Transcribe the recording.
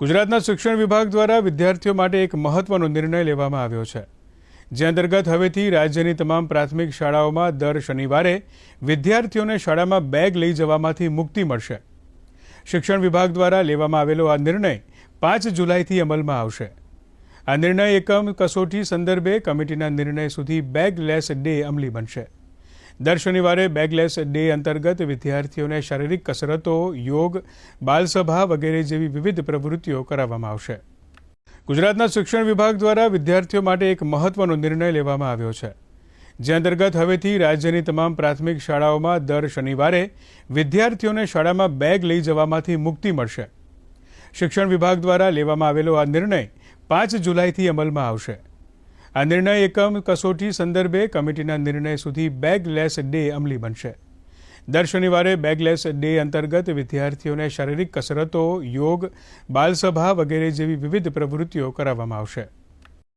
ગુજરાતના શિક્ષણ વિભાગ દ્વારા વિદ્યાર્થીઓ માટે એક મહત્વનો નિર્ણય લેવામાં આવ્યો છે. જે અંતર્ગત હવેથી રાજ્યની તમામ પ્રાથમિક શાળાઓમાં દર શનિવારે વિદ્યાર્થીઓને શાળામાં બેગ લઈ જવામાંથી મુક્તિ મળશે. શિક્ષણ વિભાગ દ્વારા લેવામાં આવેલો આ નિર્ણય પાંચ જુલાઈથી અમલમાં આવશે. આ નિર્ણય એકમ કસોટી સંદર્ભે કમિટીના નિર્ણય સુધી બેગલેસ ડે અમલી બનશે. દર શનિવારે બેગલેસ ડે અંતર્ગત વિદ્યાર્થીઓને શારીરિક કસરતો, યોગ, બાલસભા વગેરે જેવી વિવિધ પ્રવૃત્તિઓ કરાવવામાં આવશે. ગુજરાતના શિક્ષણ વિભાગ દ્વારા વિદ્યાર્થીઓ માટે એક મહત્વનો નિર્ણય લેવામાં આવ્યો છે. જે અંતર્ગત હવેથી રાજ્યની તમામ પ્રાથમિક શાળાઓમાં દર શનિવારે વિદ્યાર્થીઓને શાળામાં બેગ લઈ જવામાંથી મુક્તિ મળશે. શિક્ષણ વિભાગ દ્વારા લેવામાં આવેલો આ નિર્ણય પાંચ જુલાઈથી અમલમાં આવશે. આ નિર્ણય એકમ કસોટી સંદર્ભે કમિટીના નિર્ણય સુધી બેગલેસ ડે અમલી બનશે. દર શનિવારે બેગલેસ ડે અંતર્ગત વિદ્યાર્થીઓને શારીરિક કસરતો, યોગ, બાલસભા વગેરે જેવી વિવિધ પ્રવૃત્તિઓ કરાવવામાં આવશે.